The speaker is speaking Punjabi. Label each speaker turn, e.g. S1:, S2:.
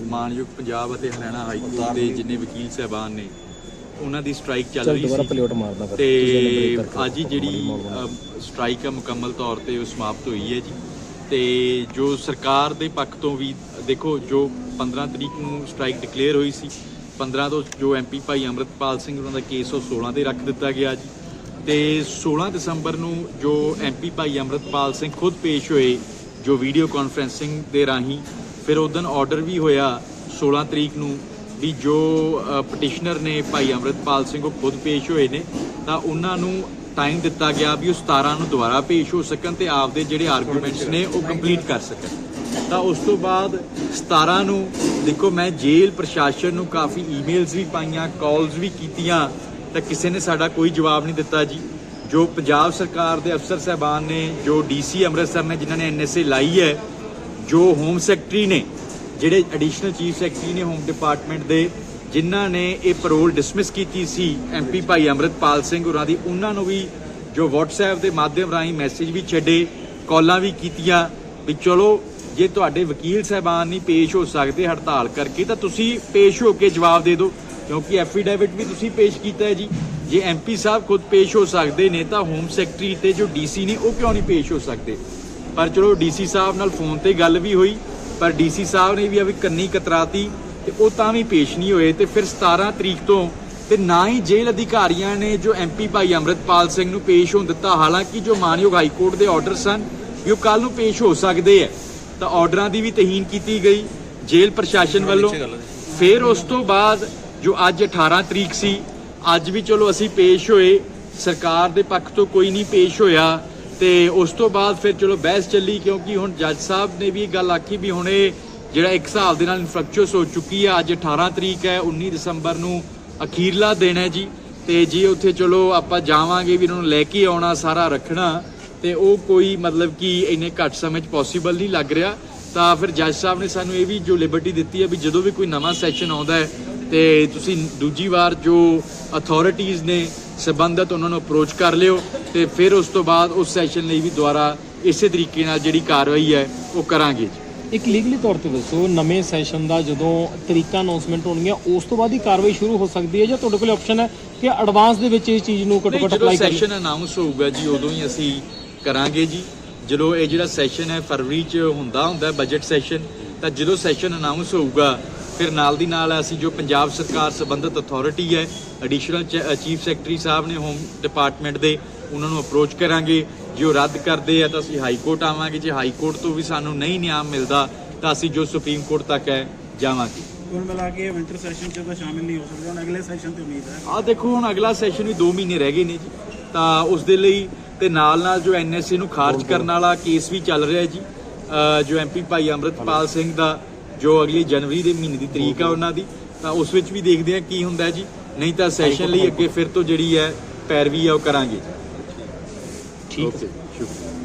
S1: ਮਾਨਯੋਗ ਪੰਜਾਬ ਅਤੇ ਹਰਿਆਣਾ ਹਾਈ ਕੋਰਟ ਦੇ ਜਿੰਨੇ ਵਕੀਲ ਸਹਿਬਾਨ ਨੇ ਉਹਨਾਂ ਦੀ ਸਟ੍ਰਾਈਕ ਚੱਲ ਰਹੀ ਸੀ। ਤੇ ਅੱਜ ਹੀ ਜਿਹੜੀ ਸਟ੍ਰਾਈਕ ਆ ਮੁਕੰਮਲ ਤੌਰ ਤੇ ਉਹ ਸਮਾਪਤ ਹੋਈ ਹੈ ਜੀ। ਤੇ ਜੋ ਸਰਕਾਰ ਦੇ ਪੱਖ ਤੋਂ ਵੀ ਦੇਖੋ ਜੋ 15 ਤਰੀਕ ਨੂੰ ਸਟ੍ਰਾਈਕ ਡਿਕਲੇਅਰ ਹੋਈ ਸੀ 15 ਤੋਂ ਜੋ ਐਮਪੀ ਭਾਈ ਅਮਰਤਪਾਲ ਸਿੰਘ ਉਹਨਾਂ ਦਾ ਕੇਸ ਉਹ 16 ਤੇ ਰੱਖ ਦਿੱਤਾ ਗਿਆ ਜੀ। ਤੇ 16 ਦਸੰਬਰ ਨੂੰ ਜੋ ਐਮਪੀ ਭਾਈ ਅਮਰਤਪਾਲ ਸਿੰਘ ਖੁਦ ਪੇਸ਼ ਹੋਏ ਜੋ ਵੀਡੀਓ ਕਾਨਫਰੈਂਸਿੰਗ ਦੇ ਰਾਹੀਂ ਫਿਰ ਉਦੋਂ ਆਰਡਰ ਵੀ ਹੋਇਆ 16 ਤਰੀਕ ਨੂੰ ਵੀ ਜੋ ਪਟੀਸ਼ਨਰ ਨੇ ਭਾਈ ਅਮਰਤਪਾਲ ਸਿੰਘ ਉਹ ਖੁਦ ਪੇਸ਼ ਹੋਏ ਨੇ, ਤਾਂ ਉਹਨਾਂ ਨੂੰ ਟਾਈਮ ਦਿੱਤਾ ਗਿਆ ਵੀ ਉਹ 17 ਨੂੰ ਦੁਬਾਰਾ ਪੇਸ਼ ਹੋ ਸਕਣ ਤੇ ਆਪਦੇ ਜਿਹੜੇ ਆਰਗੂਮੈਂਟਸ ਨੇ ਉਹ ਕੰਪਲੀਟ ਕਰ ਸਕਣ। ਤਾਂ ਉਸ ਤੋਂ ਬਾਅਦ 17 ਨੂੰ, ਦੇਖੋ ਮੈਂ ਜੇਲ੍ਹ ਪ੍ਰਸ਼ਾਸਨ ਨੂੰ ਕਾਫੀ ਈਮੇਲਸ ਵੀ ਪਾਈਆਂ ਕਾਲਸ ਵੀ ਕੀਤੀਆਂ, ਤਾਂ ਕਿਸੇ ਨੇ ਸਾਡਾ ਕੋਈ ਜਵਾਬ ਨਹੀਂ ਦਿੱਤਾ ਜੀ। ਜੋ ਪੰਜਾਬ ਸਰਕਾਰ ਦੇ ਅਫਸਰ ਸਹਿਬਾਨ ਨੇ, ਜੋ ਡੀਸੀ ਅੰਮ੍ਰਿਤਸਰ ਨੇ ਜਿਨ੍ਹਾਂ ਨੇ ਐਨਐਸਏ ਲਾਈ ਹੈ ਜੋ ਹੋਮ ਸੈਕਟਰੀ ਨੇ, ਜਿਹੜੇ ਐਡੀਸ਼ਨਲ ਚੀਫ ਸੈਕਟਰੀ ਨੇ ਹੋਮ ਡਿਪਾਰਟਮੈਂਟ ਦੇ, ਜਿਨ੍ਹਾਂ ਨੇ ਇਹ ਪੈਰੋਲ ਡਿਸਮਿਸ ਕੀਤੀ ਸੀ ਐਮਪੀ ਭਾਈ ਅਮਰਿਤਪਾਲ ਸਿੰਘ ਹੋਰਾਂ ਦੀ, ਉਹਨਾਂ ਨੂੰ ਵੀ ਜੋ WhatsApp ਦੇ ਮਾਧਿਅਮ ਰਾਹੀਂ ਮੈਸੇਜ ਵੀ ਛੱਡੇ ਕਾਲਾਂ ਵੀ ਕੀਤੀਆਂ ਵੀ ਚਲੋ, ਜੇ ਤੁਹਾਡੇ ਵਕੀਲ ਸਹਿਬਾਨ ਨਹੀਂ ਪੇਸ਼ ਹੋ ਸਕਦੇ ਹੜਤਾਲ ਕਰਕੇ, ਤਾਂ ਤੁਸੀਂ ਪੇਸ਼ ਹੋ ਕੇ ਜਵਾਬ ਦੇ ਦਿਓ, ਕਿਉਂਕਿ ਐਫੀਡੇਵਿਟ ਵੀ ਤੁਸੀਂ ਪੇਸ਼ ਕੀਤਾ ਹੈ ਜੀ। ਜੇ ਐਮਪੀ ਸਾਹਿਬ ਖੁਦ ਪੇਸ਼ ਹੋ ਸਕਦੇ ਨੇ, ਤਾਂ ਹੋਮ ਸੈਕਟਰੀ ਤੇ ਜੋ ਡੀਸੀ ਨੇ, ਉਹ ਕਿਉਂ ਨਹੀਂ ਪੇਸ਼ ਹੋ ਸਕਦੇ? ਪਰ ਚਲੋ ਡੀਸੀ ਸਾਹਿਬ ਨਾਲ ਫੋਨ ਤੇ ਗੱਲ ਵੀ ਹੋਈ ਪਰ ਡੀਸੀ ਸਾਹਿਬ ਨੇ ਵੀ ਅਭੀ ਕੰਨੀ ਕਤਰਾਤੀ ਤੇ ਉਹ ਤਾਂ ਵੀ ਪੇਸ਼ ਨਹੀਂ ਹੋਏ ਤੇ ਫਿਰ 17 ਤਰੀਕ ਤੋਂ ਤੇ ਨਾ ਹੀ ਜੇਲ੍ਹ ਅਧਿਕਾਰੀਆਂ ਨੇ ਜੋ ਐਮਪੀ ਭਾਈ ਅਮਰਿਤਪਾਲ ਸਿੰਘ ਨੂੰ ਪੇਸ਼ ਹੋਣ ਦਿੱਤਾ ਹਾਲਾਂਕਿ ਜੋ ਮਾਨਯੋਗ ਹਾਈ ਕੋਰਟ ਦੇ ਆਰਡਰ ਸਨ ਵੀ ਉਹ ਕੱਲ ਨੂੰ ਪੇਸ਼ ਹੋ ਸਕਦੇ ਐ। ਤਾਂ ਆਰਡਰਾਂ ਦੀ ਵੀ ਤਹੀਨ ਕੀਤੀ ਗਈ ਜੇਲ੍ਹ ਪ੍ਰਸ਼ਾਸਨ ਵੱਲੋਂ। ਫਿਰ ਉਸ ਤੋਂ ਬਾਅਦ ਜੋ ਅੱਜ 18 ਤਰੀਕ ਸੀ ਅੱਜ ਵੀ ਚਲੋ ਅਸੀਂ ਪੇਸ਼ ਹੋਏ ਸਰਕਾਰ ਦੇ ਪੱਖ ਤੋਂ ਕੋਈ ਨਹੀਂ ਪੇਸ਼ ਹੋਇਆ। ਤੇ ਉਸ ਤੋਂ ਬਾਅਦ ਫਿਰ ਚਲੋ ਬਹਿਸ ਚੱਲੀ ਕਿਉਂਕਿ ਹੁਣ ਜੱਜ ਸਾਹਿਬ ਨੇ ਵੀ ਇਹ ਗੱਲ ਆਖੀ ਵੀ ਹੁਣ ਇਹ ਜਿਹੜਾ ਇੱਕ ਹਿਸਾਬ ਦੇ ਨਾਲ ਇਨਫਰੈਕਚੁਅਸ ਹੋ ਚੁੱਕੀ ਹੈ ਅੱਜ 18 ਤਰੀਕ ਹੈ 19 ਦਸੰਬਰ ਨੂੰ ਅਖੀਰਲਾ ਦਿਨ ਹੈ ਜੀ। ਤੇ ਜੀ ਉੱਥੇ ਚਲੋ ਆਪਾਂ ਜਾਵਾਂਗੇ ਵੀ ਇਹਨਾਂ ਨੂੰ ਲੈ ਕੇ ਆਉਣਾ, ਸਾਰਾ ਰੱਖਣਾ, ਤੇ ਉਹ ਕੋਈ ਮਤਲਬ ਕਿ ਇੰਨੇ ਘੱਟ ਸਮੇਂ 'ਚ ਪੋਸੀਬਲ ਨਹੀਂ ਲੱਗ ਰਿਹਾ। ਤਾਂ ਫਿਰ ਜੱਜ ਸਾਹਿਬ ਨੇ ਸਾਨੂੰ ਇਹ ਵੀ ਜੋ ਲਿਬਰਟੀ ਦਿੱਤੀ ਹੈ ਵੀ ਜਦੋਂ ਵੀ ਕੋਈ ਨਵਾਂ ਸੈਸ਼ਨ ਆਉਂਦਾ ਹੈ ਤੇ ਤੁਸੀਂ ਦੂਜੀ ਵਾਰ ਜੋ ਅਥਾਰਟੀਆਂ ਨੇ ਸਬੰਧਤ ਉਹਨਾਂ ਨੂੰ ਅਪਰੋਚ ਕਰ ਲਿਓ ਤੇ ਫਿਰ ਉਸ ਤੋਂ ਬਾਅਦ ਉਸ ਸੈਸ਼ਨ ਲਈ ਵੀ ਦੁਬਾਰਾ ਇਸੇ ਤਰੀਕੇ ਨਾਲ ਜਿਹੜੀ ਕਾਰਵਾਈ ਹੈ ਉਹ ਕਰਾਂਗੇ ਜੀ।
S2: ਇੱਕ ਲੀਗਲੀ ਤੌਰ ਤੇ ਦੱਸੋ ਨਵੇਂ ਸੈਸ਼ਨ ਦਾ ਜਦੋਂ ਤਰੀਕਾ ਅਨਾਉਂਸਮੈਂਟ ਹੋਣਗੀਆਂ ਉਸ ਤੋਂ ਬਾਅਦ ਹੀ ਕਾਰਵਾਈ ਸ਼ੁਰੂ ਹੋ ਸਕਦੀ ਹੈ ਜਾਂ ਤੁਹਾਡੇ ਕੋਲ ਆਪਸ਼ਨ ਹੈ ਕਿ ਐਡਵਾਂਸ ਦੇ ਵਿੱਚ ਇਸ ਚੀਜ਼ ਨੂੰ ਘੱਟੋ ਘੱਟ ਅਪਲਾਈ ਕਰ
S1: ਸੈਸ਼ਨ ਅਨਾਉਂਸ ਹੋਊਗਾ ਜੀ ਉਦੋਂ ਹੀ ਅਸੀਂ ਕਰਾਂਗੇ ਜੀ। ਜਦੋਂ ਇਹ ਜਿਹੜਾ ਸੈਸ਼ਨ ਹੈ ਫਰਵਰੀ ਚ ਹੁੰਦਾ ਹੁੰਦਾ ਬਜਟ ਸੈਸ਼ਨ ਤਾਂ ਜਦੋਂ ਸੈਸ਼ਨ ਅਨਾਉਂਸ ਹੋਊਗਾ ਫਿਰ ਨਾਲ ਦੀ ਨਾਲ ਅਸੀਂ ਜੋ ਪੰਜਾਬ ਸਰਕਾਰ ਸੰਬੰਧਿਤ ਅਥਾਰਟੀ ਹੈ ਐਡੀਸ਼ਨਲ ਚੀਫ ਸੈਕਟਰੀ ਸਾਹਿਬ ਨੇ ਹੋਮ ਡਿਪਾਰਟਮੈਂਟ ਦੇ ਉਹਨਾਂ ਨੂੰ ਅਪਰੋਚ ਕਰਾਂਗੇ। ਜੇ ਉਹ ਰੱਦ ਕਰਦੇ ਆ ਤਾਂ ਅਸੀਂ ਹਾਈ ਕੋਰਟ ਆਵਾਂਗੇ। ਜੇ ਹਾਈ ਕੋਰਟ ਤੋਂ ਵੀ ਸਾਨੂੰ ਨਹੀਂ ਨਿਆਂ ਮਿਲਦਾ ਤਾਂ ਅਸੀਂ ਜੋ ਸੁਪਰੀਮ ਕੋਰਟ ਤੱਕ ਹੈ ਜਾਵਾਂਗੇ।
S3: ਕੁੱਲ ਮਿਲਾ ਕੇ ਵਿੰਟਰ ਸੈਸ਼ਨ ਚ ਤਾਂ ਸ਼ਾਮਿਲ ਨਹੀਂ ਹੋ ਸਕਦੇ। ਹੁਣ ਅਗਲੇ ਸੈਸ਼ਨ ਤੇ ਉਮੀਦ ਹੈ।
S1: ਆ ਦੇਖੋ ਹੁਣ ਅਗਲਾ ਸੈਸ਼ਨ ਵੀ 2 ਮਹੀਨੇ ਰਹਿ ਗਏ ਨੇ ਜੀ। ਤਾਂ ਉਸ ਦੇ ਲਈ ਤੇ ਨਾਲ ਨਾਲ ਜੋ ਐਨਐਸਏ ਨੂੰ ਖਾਰਜ ਕਰਨ ਵਾਲਾ ਕੇਸ ਵੀ ਚੱਲ ਰਿਹਾ ਜੀ। ਜੋ ਐਮਪੀ ਭਾਈ ਅਮਰਤਪਾਲ ਸਿੰਘ ਦਾ ਜੋ ਅਗਲੀ ਜਨਵਰੀ ਦੇ ਮਹੀਨੇ ਦੀ ਤਰੀਕ ਆ ਉਹਨਾਂ ਦੀ ਤਾਂ ਉਸ ਵਿੱਚ ਵੀ ਦੇਖਦੇ ਆ ਕੀ ਹੁੰਦਾ ਜੀ। ਨਹੀਂ ਤਾਂ ਸੈਸ਼ਨ ਲਈ ਅੱਗੇ ਫਿਰ ਤੋਂ ਜਿਹੜੀ ਹੈ ਪੈਰਵੀ ਆ ਉਹ ਕਰਾਂਗੇ।
S2: ਠੀਕ ਹੈ।
S1: ਸ਼ੁਕਰੀਆ।